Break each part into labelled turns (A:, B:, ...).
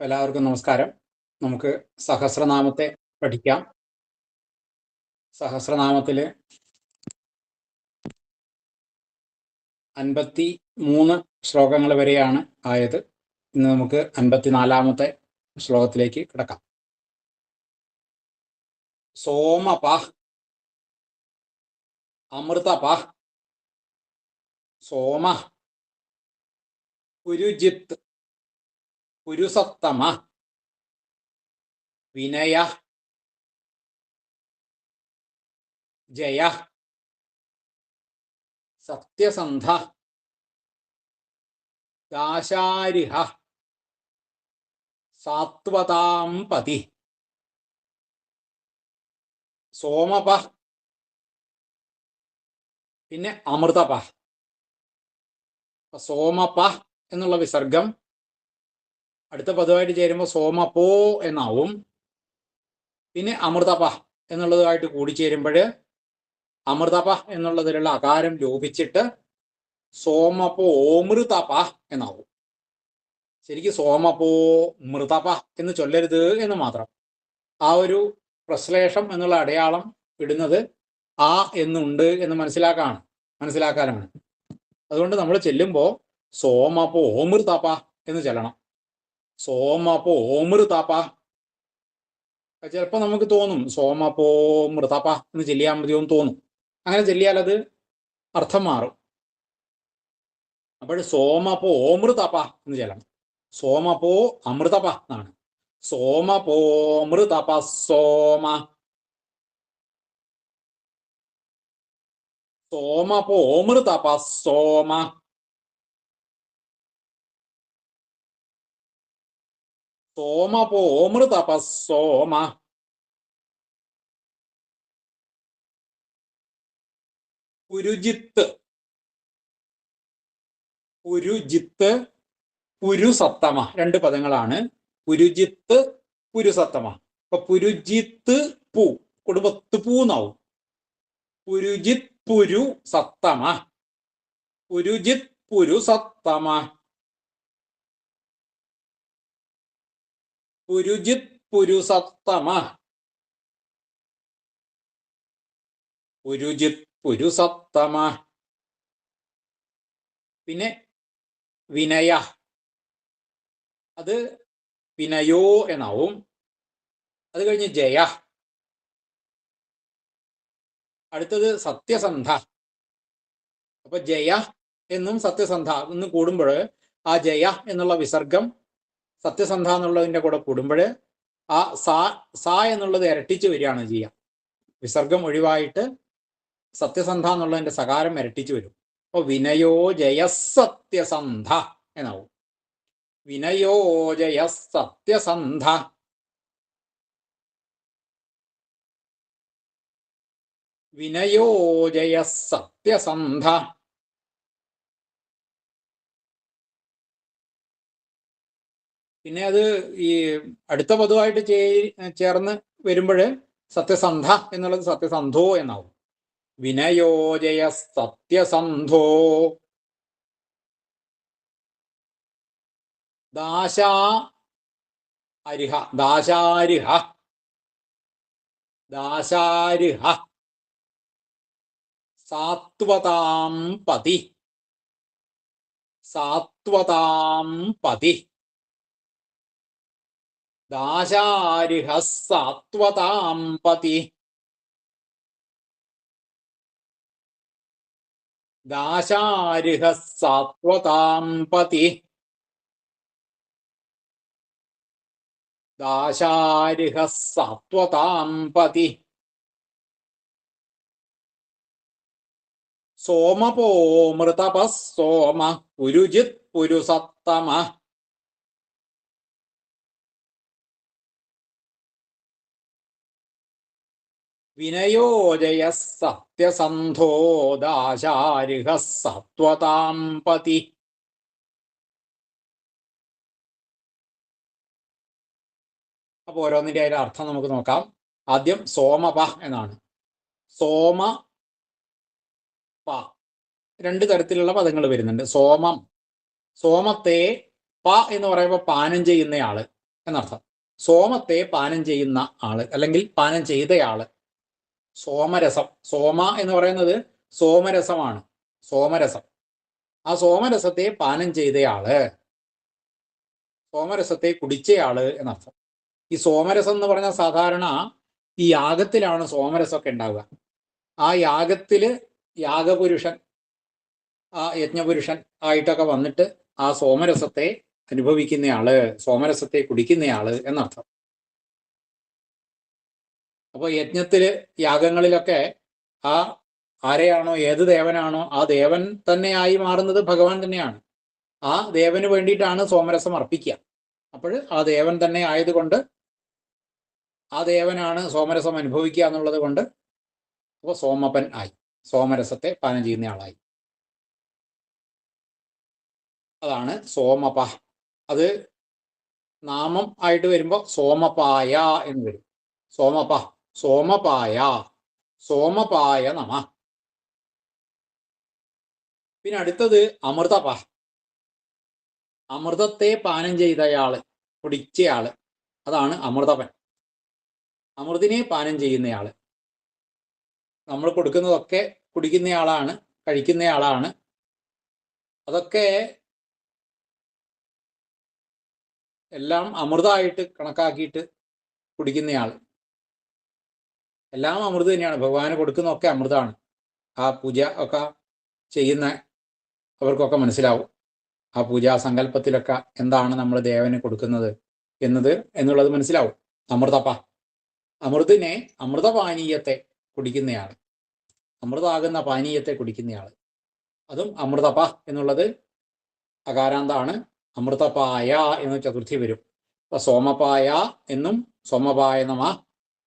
A: എല്ലാവർക്കും നമസ്കാരം. നമുക്ക് സഹസ്രനാമത്തെ പഠിക്കാം. സഹസ്രനാമത്തിൽ അൻപത്തി മൂന്ന് ശ്ലോകങ്ങൾ വരെയാണ് ആയത്. ഇന്ന് നമുക്ക് അൻപത്തിനാലാമത്തെ ശ്ലോകത്തിലേക്ക് കിടക്കാം. സോമപാഹ് അമൃതപാഹ് സോമ പുരുജിത്ത് പുരുസത്തമ വിനയ. ജയ. സത്യസന്ധ. ദാശാരിഹ. സാത്വതാം പതി സോമപ. പിന്നെ അമൃതപ. സോമപ എന്നുള്ള വിസർഗം അടുത്ത പദമായിട്ട് ചേരുമ്പോൾ സോമപോ എന്നാവും. പിന്നെ അമൃതപ എന്നുള്ളതുമായിട്ട് കൂടി കൂടിച്ചേരുമ്പോൾ അമൃതപ എന്നുള്ളതിലുള്ള അകാരം ലോപിച്ചിട്ട് സോമപോ ഓമൃതപ എന്നാവും. ശരിക്കും സോമപോ മൃതപ എന്ന് ചൊല്ലരുത് എന്ന് മാത്രം. ആ ഒരു പ്രശ്ലേഷം എന്നുള്ള അടയാളം ഇടുന്നത് ആ എന്നുണ്ട് എന്ന് മനസ്സിലാക്കാണ്. മനസ്സിലാക്കാനാണ്. അതുകൊണ്ട് നമ്മൾ ചെല്ലുമ്പോൾ സോമപോ ഓമൃതപ എന്ന് ചെല്ലണം. സോമപോ ഓമൃതാപ്പ ചിലപ്പോൾ നമുക്ക് തോന്നും സോമപോ മൃതാപ്പ എന്ന് ചെല്ലിയാൽ മതിയോ എന്ന് തോന്നും. അങ്ങനെ ചെല്ലിയാൽ അത് അർത്ഥം മാറും. അപ്പോൾ സോമപോ ഓമൃതാപ്പ എന്ന് ചെല്ലണം. സോമപോ അമൃതപ എന്നാണ്. സോമപോ മൃതപ സോമ. സോമപോ മൃതപ സോമ. സോമപോമൃതപ സോമ. പുരുജിത്ത് പുരുജിത്ത് പുരുസത്തമ രണ്ട് പദങ്ങളാണ്. പുരുജിത്ത് പുരുസത്തമ അപ്പൊ പുരുജിത്ത് പൂ. കുടുംബത്ത് പൂന്നാവും. പുരുജിത് പുരു സത്തമ പുരുജിത് പുരുസത്തമ പുരുജിത് പുരുസത്തമ. പുരുജിത് പുരുസത്തമ. പിന്നെ വിനയ. അത് വിനയോ എന്നാവും. അത് കഴിഞ്ഞ് ജയ. അടുത്തത് സത്യസന്ധ. അപ്പൊ ജയ എന്നും സത്യസന്ധ എന്ന് കൂടുമ്പോൾ ആ ജയ എന്നുള്ള വിസർഗം സത്യസന്ധ എന്നുള്ളതിന്റെ കൂടെ കൂടുമ്പോൾ ആ സാ സാ എന്നുള്ളത് ഇരട്ടിച്ച് വരികയാണ് ചെയ്യുക. വിസർഗം ഒഴിവായിട്ട് സത്യസന്ധ എന്നുള്ളതിന്റെ സകാരം ഇരട്ടിച്ച് വരും. അപ്പൊ വിനയോ ജയസത്യസന്ധ എന്നാവും. വിനയോ ജയസത്യസന്ധ വിനയോ ജയസത്യസന്ധ പിന്നെ അത് ഈ അടുത്ത പദമായിട്ട് ചേ ചേർന്ന് വരുമ്പോൾ സത്യസന്ധ എന്നുള്ളത് സത്യസന്ധോ എന്നാവും. വിനയോജയ സത്യസന്ധോ ദാശാ അരിഹ. ദാശാരിഹ. ദാശാരിഹ. സാത്വതാം പതി. സാത്വതാം പതി. ദാശാരിഹ സാത്വതാം പതി. ദാശാരിഹ സാത്വതാം പതി. സോമപോ മൃതപ സോമ പുരുജിത് പുരുസത്തമ. വിനയോജയ സത്യസന്ധോദാചാരിഹ സത്വതാം പതി അപ്പൊ ഓരോന്നിന്റെ അതിന്റെ അർത്ഥം നമുക്ക് നോക്കാം. ആദ്യം സോമപ എന്നാണ്. സോമ പ. രണ്ട് തരത്തിലുള്ള പദങ്ങൾ വരുന്നുണ്ട്. സോമം. സോമത്തെ പ എന്ന് പറയുമ്പോൾ പാനം ചെയ്യുന്നയാൾ എന്നർത്ഥം. സോമത്തെ പാനം ചെയ്യുന്ന ആൾ അല്ലെങ്കിൽ പാനം ചെയ്തയാൾ സോമരസം. സോമ എന്ന് പറയുന്നത് സോമരസമാണ്. സോമരസം. ആ സോമരസത്തെ പാനം ചെയ്തയാൾ. സോമരസത്തെ കുടിച്ചയാൾ എന്നർത്ഥം. ഈ സോമരസം എന്ന് പറഞ്ഞാൽ സാധാരണ ഈ യാഗത്തിലാണ് സോമരസമൊക്കെ ഉണ്ടാവുക. ആ യാഗത്തിൽ യാഗപുരുഷൻ ആ യജ്ഞപുരുഷൻ ആയിട്ടൊക്കെ വന്നിട്ട് ആ സോമരസത്തെ അനുഭവിക്കുന്നയാൾ സോമരസത്തെ കുടിക്കുന്നയാൾ എന്നർത്ഥം. അപ്പോൾ യജ്ഞത്തിൽ യാഗങ്ങളിലൊക്കെ ആ ആരെയാണോ ഏത് ദേവനാണോ ആ ദേവൻ തന്നെയായി മാറുന്നത് ഭഗവാൻ തന്നെയാണ്. ആ ദേവന് വേണ്ടിയിട്ടാണ് സോമരസം അർപ്പിക്കുക. അപ്പോൾ ആ ദേവൻ തന്നെ ആയതുകൊണ്ട് ആ ദേവനാണ് സോമരസം അനുഭവിക്കുക എന്നുള്ളത് കൊണ്ട് അപ്പോൾ സോമപൻ ആയി. സോമരസത്തെ പാനം ചെയ്യുന്ന ആളായി. അതാണ് സോമപ. അത് നാമം ആയിട്ട് വരുമ്പോൾ സോമപായ എന്ന് വരും. സോമപ. സോമപായ സോമപായ നമ. പിന്നെ അടുത്തത് അമൃതപ. അമൃതത്തെ പാനം ചെയ്തയാൾ കുടിച്ചയാൾ അതാണ് അമൃതപൻ. അമൃതിനെ പാനം ചെയ്യുന്നയാൾ. നമ്മൾ കൊടുക്കുന്നതൊക്കെ കുടിക്കുന്നയാളാണ് കഴിക്കുന്നയാളാണ്. അതൊക്കെ എല്ലാം അമൃതമായിട്ട് കണക്കാക്കിയിട്ട് കുടിക്കുന്നയാൾ എല്ലാം അമൃത് തന്നെയാണ്. ഭഗവാന് കൊടുക്കുന്നതൊക്കെ അമൃതമാണ് ആ പൂജ ഒക്കെ ചെയ്യുന്ന അവർക്കൊക്കെ മനസ്സിലാവും. ആ പൂജാ സങ്കല്പത്തിലൊക്കെ എന്താണ് നമ്മൾ ദേവന് കൊടുക്കുന്നത് എന്നത് എന്നുള്ളത് മനസ്സിലാവും. അമൃതപ്പ. അമൃതിനെ അമൃതപാനീയത്തെ കുടിക്കുന്നയാൾ അമൃതാകുന്ന പാനീയത്തെ കുടിക്കുന്നയാൾ അതും അമൃതപ എന്നുള്ളത് അകാരാന്താണ്. അമൃതപായ എന്ന് ചതുർത്ഥി വരും. അപ്പൊ സോമപായ എന്നും സോമപായ നമ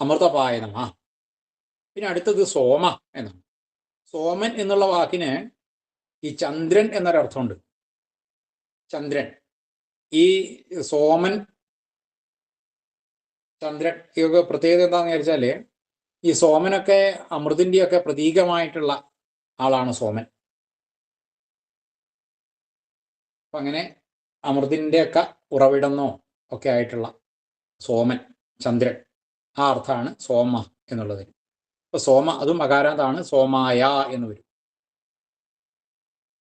A: അമൃതപായ നമ. പിന്നെ അടുത്തത് സോമ എന്നാണ്. സോമൻ എന്നുള്ള വാക്കിന് ഈ ചന്ദ്രൻ എന്നൊരർത്ഥമുണ്ട്. ചന്ദ്രൻ. ഈ സോമൻ ചന്ദ്രൻ ഇതൊക്കെ പ്രത്യേകത എന്താണെന്ന് വിചാരിച്ചാൽ ഈ സോമനൊക്കെ അമൃതിന്റെയൊക്കെ പ്രതീകമായിട്ടുള്ള ആളാണ് സോമൻ. അപ്പൊ അങ്ങനെ അമൃതിന്റെയൊക്കെ ഉറവിടന്നോ ഒക്കെ ആയിട്ടുള്ള സോമൻ ചന്ദ്രൻ. ആ അർത്ഥമാണ് സോമ എന്നുള്ളത്. അപ്പൊ സോമ അതും അകാരാന്താണ് സോമായ എന്ന് വരും.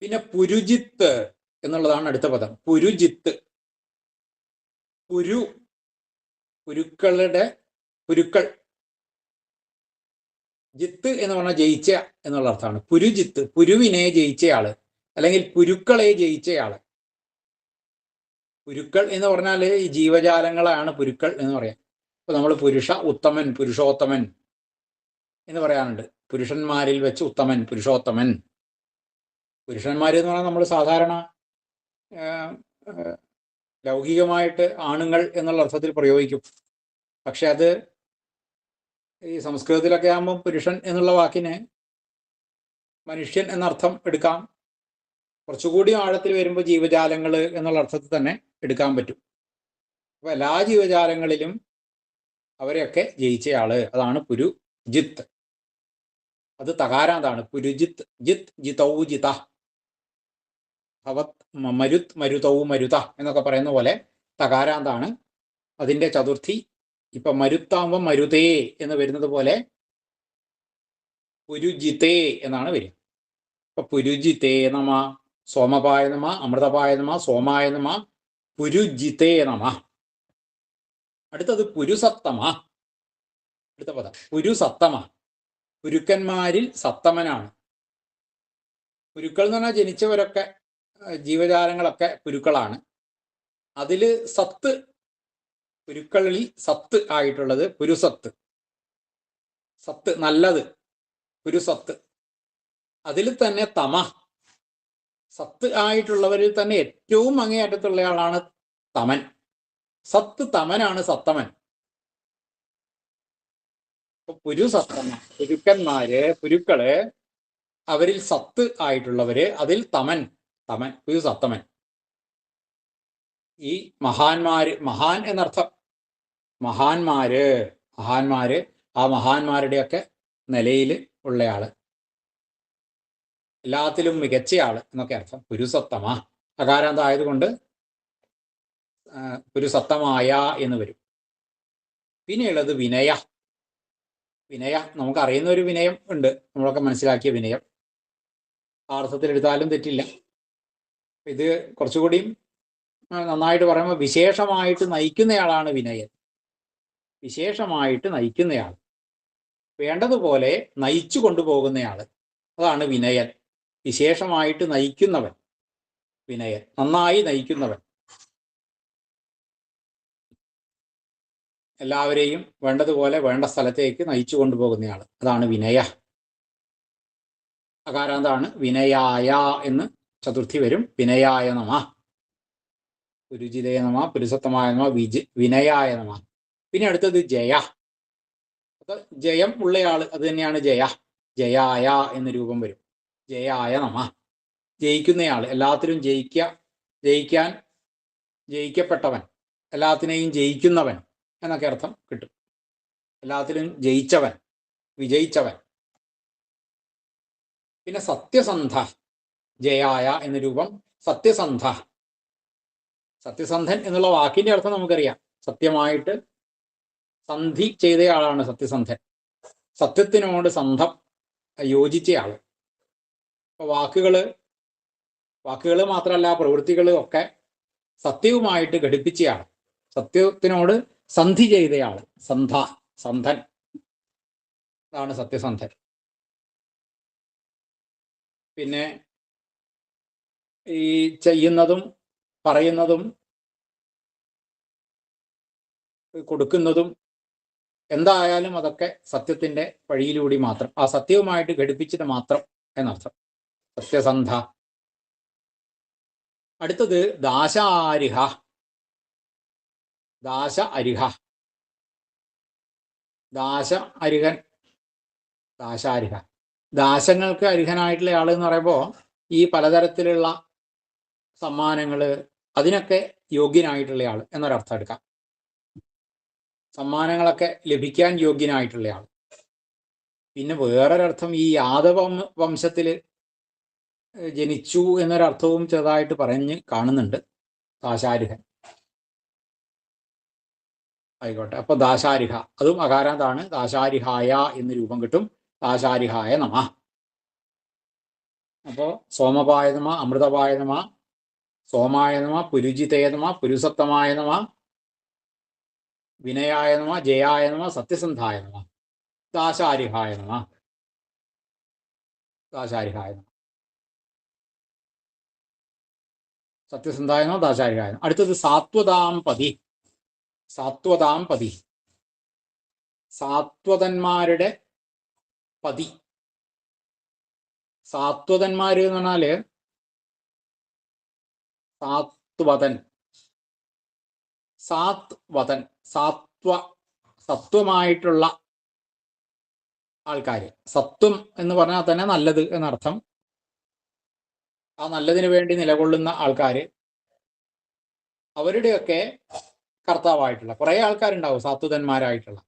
A: പിന്നെ പുരുജിത്ത് എന്നുള്ളതാണ് അടുത്ത പദം. പുരുജിത്ത്. പുരു പുരുക്കളുടെ പുരുക്കൾ. ജിത്ത് എന്ന് പറഞ്ഞാൽ ജയിച്ച എന്നുള്ള അർത്ഥമാണ്. പുരുജിത്ത് പുരുവിനെ ജയിച്ചയാൾ അല്ലെങ്കിൽ പുരുക്കളെ ജയിച്ചയാൾ. പുരുക്കൾ എന്ന് പറഞ്ഞാൽ ഈ ജീവജാലങ്ങളാണ് പുരുക്കൾ എന്ന് പറയാം. ഇപ്പൊ നമ്മൾ പുരുഷ ഉത്തമൻ പുരുഷോത്തമൻ എന്ന് പറയാറുണ്ട് പുരുഷന്മാരിൽ വെച്ച് ഉത്തമൻ പുരുഷോത്തമൻ. പുരുഷന്മാർ എന്ന് പറഞ്ഞാൽ നമ്മൾ സാധാരണ ലൗകികമായിട്ട് ആണുങ്ങൾ എന്നുള്ള അർത്ഥത്തിൽ പ്രയോഗിക്കും. പക്ഷെ അത് ഈ സംസ്കൃതത്തിലൊക്കെ ആകുമ്പോൾ പുരുഷൻ എന്നുള്ള വാക്കിന് മനുഷ്യൻ എന്നർത്ഥം എടുക്കാം. കുറച്ചുകൂടി ആഴത്തിൽ വരുമ്പോൾ ജീവജാലങ്ങൾ എന്നുള്ള അർത്ഥത്തിൽ തന്നെ എടുക്കാൻ പറ്റും. അപ്പോൾ എല്ലാ ജീവജാലങ്ങളിലും അവരെയൊക്കെ ജയിച്ചയാൾ. അതാണ് പുരു ജിത്ത് അത് തകാരാന്താണ് പുരുജിത്ത് ജിത്ത് ജിതൗ ജിത. ഭവത് മരുത് മരുതൗ മരുത എന്നൊക്കെ പറയുന്ന പോലെ തകാരാന്താണ്. അതിന്റെ ചതുർത്ഥി ഇപ്പൊ മരുത്താവുമ്പം മരുതേ എന്ന് വരുന്നത് പോലെ പുരുജിതേ എന്നാണ് വരിക. ഇപ്പൊ പുരുജിതേ നമ സോമപായ നമ അമൃതപായ നമ സോമായ നമ പുരുജിതേ നമ. അടുത്തത് പുരുസത്തമ അടുത്ത പദം. പുരുസത്തമ പുരുക്കന്മാരിൽ സത്തമനാണ്. ഗുരുക്കൾ എന്ന് പറഞ്ഞാൽ ജനിച്ചവരൊക്കെ ജീവജാലങ്ങളൊക്കെ ഗുരുക്കളാണ്. അതിൽ സത്ത് ഗുരുക്കളിൽ സത്ത് ആയിട്ടുള്ളത് പുരുസത്ത് സത്ത് നല്ലത് പുരുസത്ത് അതിൽ തന്നെ തമ. സത്ത് ആയിട്ടുള്ളവരിൽ തന്നെ ഏറ്റവും അങ്ങേയറ്റത്തുള്ളയാളാണ് തമൻ. സത്ത് തമനാണ് സത്തമൻ. പുരു സത്തമ പുരുക്കന്മാര് പുരുക്കൾ അവരിൽ സത്ത് ആയിട്ടുള്ളവര് അതിൽ തമൻ തമൻ പുരു സത്തമൻ ഈ മഹാന്മാര് മഹാൻ എന്നർത്ഥം. മഹാന്മാര് മഹാന്മാര് ആ മഹാന്മാരുടെയൊക്കെ നിലയിൽ ഉള്ളയാൾ. എല്ലാത്തിലും മികച്ചയാൾ എന്നൊക്കെ അർത്ഥം. പുരുസത്തമ. അകാരാന്തായതുകൊണ്ട് പുരുസത്തമായ എന്ന് വരും. പിന്നെയുള്ളത് വിനയ. വിനയ നമുക്ക് അറിയുന്ന ഒരു വിനയം ഉണ്ട്. നമ്മളൊക്കെ മനസ്സിലാക്കിയ വിനയം. ആ അർത്ഥത്തിൽ എടുത്താലും തെറ്റില്ല ഇത് കുറച്ചുകൂടിയും നന്നായിട്ട് പറയുമ്പോൾ വിശേഷമായിട്ട് നയിക്കുന്നയാളാണ് വിനയൻ. വിശേഷമായിട്ട് നയിക്കുന്നയാൾ. വേണ്ടതുപോലെ നയിച്ചു കൊണ്ടുപോകുന്നയാൾ അതാണ് വിനയൻ. വിശേഷമായിട്ട് നയിക്കുന്നവൻ. വിനയൻ. നന്നായി നയിക്കുന്നവൻ. എല്ലാവരെയും വേണ്ടതുപോലെ വേണ്ട സ്ഥലത്തേക്ക് നയിച്ചു കൊണ്ടുപോകുന്നയാൾ അതാണ് വിനയ. അകാരാന്താണ് വിനയായ എന്ന് ചതുർത്ഥി വരും. വിനയായ നമ. പുരുജിതയ നമ പുരുസത്തമായ നമ വിജ വിനയായ നമ. പിന്നെ അടുത്തത് ജയ. അപ്പൊ ജയം ഉള്ളയാൾ അത് തന്നെയാണ് ജയ. ജയായ എന്ന് രൂപം വരും. ജയായ നമ. ജയിക്കുന്നയാൾ എല്ലാത്തിലും ജയിക്ക ജയിക്കാൻ ജയിക്കപ്പെട്ടവൻ എല്ലാത്തിനെയും ജയിക്കുന്നവൻ എന്നൊക്കെ അർത്ഥം കിട്ടും. എല്ലാത്തിലും ജയിച്ചവൻ വിജയിച്ചവൻ. പിന്നെ സത്യസന്ധ ജയായ എന്ന രൂപം സത്യസന്ധ. സത്യസന്ധൻ എന്നുള്ള വാക്കിന്റെ അർത്ഥം നമുക്കറിയാം. സത്യമായിട്ട് സന്ധി ചെയ്തയാളാണ് സത്യസന്ധൻ. സത്യത്തിനോട് സന്ധം യോജിച്ചയാൾ അപ്പൊ വാക്കുകൾ വാക്കുകൾ മാത്രമല്ല പ്രവൃത്തികളും ഒക്കെ സത്യവുമായിട്ട് ഘടിപ്പിച്ചയാൾ സത്യത്തിനോട് സന്ധി ചെയ്തയാൾ സന്ധ സന്ധൻ. അതാണ് സത്യസന്ധൻ. പിന്നെ ഈ ചെയ്യുന്നതും പറയുന്നതും കൊടുക്കുന്നതും എന്തായാലും അതൊക്കെ സത്യത്തിന്റെ വഴിയിലൂടെ മാത്രം ആ സത്യവുമായിട്ട് ഘടിപ്പിച്ചിട്ട് മാത്രം എന്നർത്ഥം. സത്യസന്ധ. അടുത്തത് ദാശാരിഹ. ദാശ അരിഹ. ദാശ അരിഹൻ. ദാശാരിഹ ദാശങ്ങൾക്ക് അരിഹനായിട്ടുള്ള ആൾ എന്ന് പറയുമ്പോൾ ഈ പലതരത്തിലുള്ള സമ്മാനങ്ങൾ അതിനൊക്കെ യോഗ്യനായിട്ടുള്ള ആൾ എന്നൊരർത്ഥം എടുക്കാം. സമ്മാനങ്ങളൊക്കെ ലഭിക്കാൻ യോഗ്യനായിട്ടുള്ള ആൾ പിന്നെ വേറൊരർത്ഥം ഈ യാദവ വംശത്തിൽ ജനിച്ചു എന്നൊരർത്ഥവും ചെറുതായിട്ട് പറഞ്ഞ് കാണുന്നുണ്ട് ദാശാരിഹൻ ആയിക്കോട്ടെ. അപ്പൊ ദാശാരിഹ. അതും അകാരാന്താണ്. ദാശാരിഹായ എന്ന് രൂപം കിട്ടും. ദാശാരിഹായ നമ. അപ്പോ സോമപായ നമ അമൃതപായ നമ സോമായ നമ പുരുജിതയ നമ പുരുസത്തമായ നമ വിനയായ നമ ജയായ നമ സത്യസന്ധായ നമ. ദാശാരിഹായ നമ. ദാശാരിഹായ നമ. സത്യസന്ധായ നമ ദാശാരിഹായ നമ. അടുത്തത് സാത്വതാം പതി. സാത്വതാം പതി. സാത്വതന്മാരുടെ പതി. സാത്വതന്മാര് എന്ന് പറഞ്ഞാൽ സാത്വതൻ. സാത് വതൻ സാത്വ സത്വമായിട്ടുള്ള ആൾക്കാര്. സത്വം എന്ന് പറഞ്ഞാൽ തന്നെ നല്ലത് എന്നർത്ഥം. ആ നല്ലതിനു വേണ്ടി നിലകൊള്ളുന്ന ആൾക്കാര്. അവരുടെയൊക്കെ കർത്താവായിട്ടുള്ള. കുറെ ആൾക്കാരുണ്ടാവും സാത്വതന്മാരായിട്ടുള്ള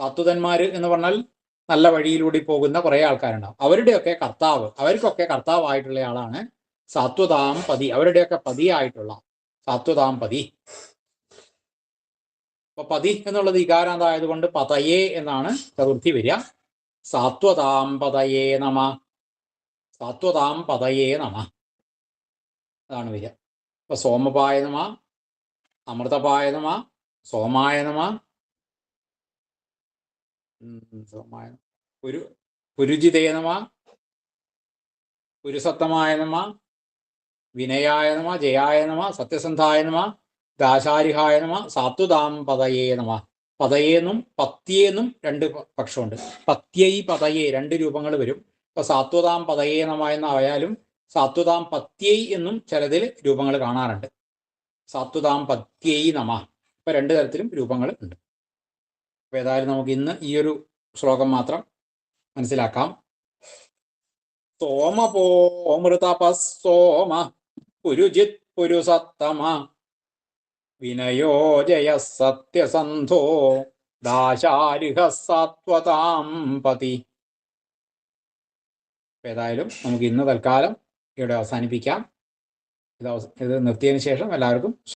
A: സാത്വതന്മാര് എന്ന് പറഞ്ഞാൽ നല്ല വഴിയിലൂടെ പോകുന്ന കുറേ ആൾക്കാരുണ്ടാവും. അവരുടെയൊക്കെ കർത്താവ് അവർക്കൊക്കെ കർത്താവായിട്ടുള്ള ആളാണ് സാത്വതാം പതി. അവരുടെയൊക്കെ പതിയായിട്ടുള്ള സാത്വതാം പതി. അപ്പൊ പതി എന്നുള്ളത് ഇകാരാന്തായതുകൊണ്ട് പതയേ എന്നാണ് ചതുർത്ഥി വരിക. സാത്വതാം പതയേ നമ. സാത്വതാം പതയേ നമ. അതാണ് വരിക. അപ്പൊ സോമപായ നമ അമൃതപായ നമ സോമായ നമ. സോമായ ഒരു പുരുജിതേ നമ. പുരുസത്തമായ നമ. വിനയായ നമ ജയായ നമ സത്യസന്ധായ നമ. ദാശാരിഹായ നമ സാത്വതാം പതയേ നമ. പതയേന്നും പത്യേന്നും രണ്ട് പക്ഷമുണ്ട്. പത്യൈ പതയേ രണ്ട് രൂപങ്ങൾ വരും. ഇപ്പൊ സാത്വതാം പതയേ നമ എന്നായാലും സാത്വതാം പത്യൈ എന്നും ചിലതിൽ രൂപങ്ങൾ കാണാറുണ്ട്. സാത്വതാം പത്യൈ നമ. ഇപ്പൊ രണ്ട് തരത്തിലും രൂപങ്ങൾ ഉണ്ട്. അപ്പൊ ഏതായാലും നമുക്ക് ഇന്ന് ഈ ഒരു ശ്ലോകം മാത്രം മനസ്സിലാക്കാം. സോമ സോമപോമൃതപസ്സോമ പുരുജിത് പുരുസത്തമ വിനയോ ജയ സത്യസന്ധോ ദാശാരിഹ സാത്വതാം പതി ഏതായാലും നമുക്ക് ഇന്ന് തൽക്കാലം ഇവിടെ അവസാനിപ്പിക്കാം. ഇത് നിർത്തിയതിനു ശേഷം എല്ലാവർക്കും